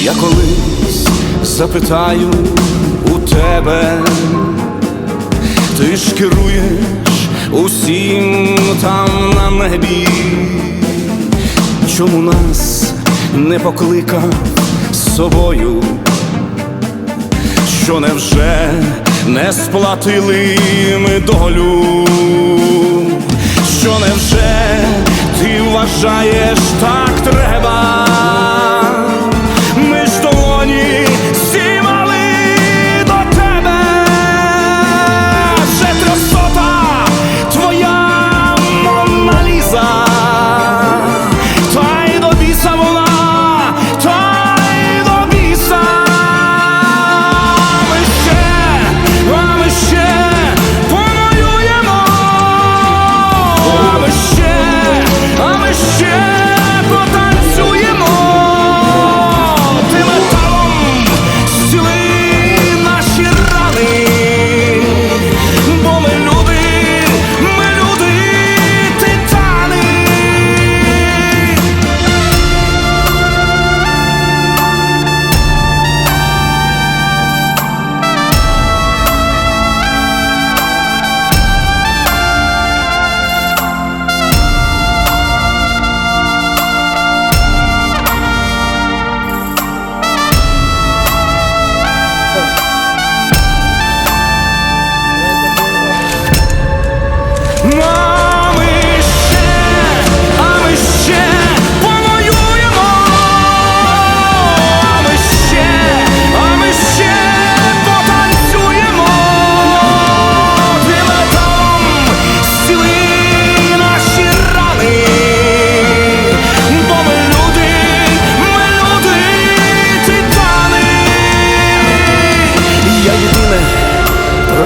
Я колись запитаю у тебе. Ти ж керуєш усім там на небі, чому нас не покликав з собою, що невже не сплатили ми долю, що невже ти вважаєш так треба?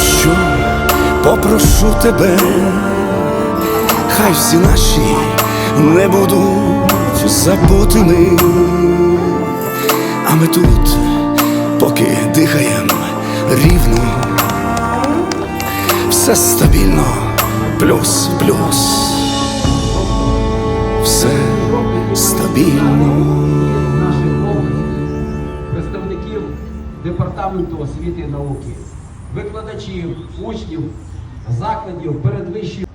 Про що попрошу тебе, хай всі наші не будуть забутими, а ми тут, поки дихаєм рівно, все стабільно, плюс, плюс, все стабільно. представників департаменту освіти і науки, викладачів, учнів, закладів передвищої.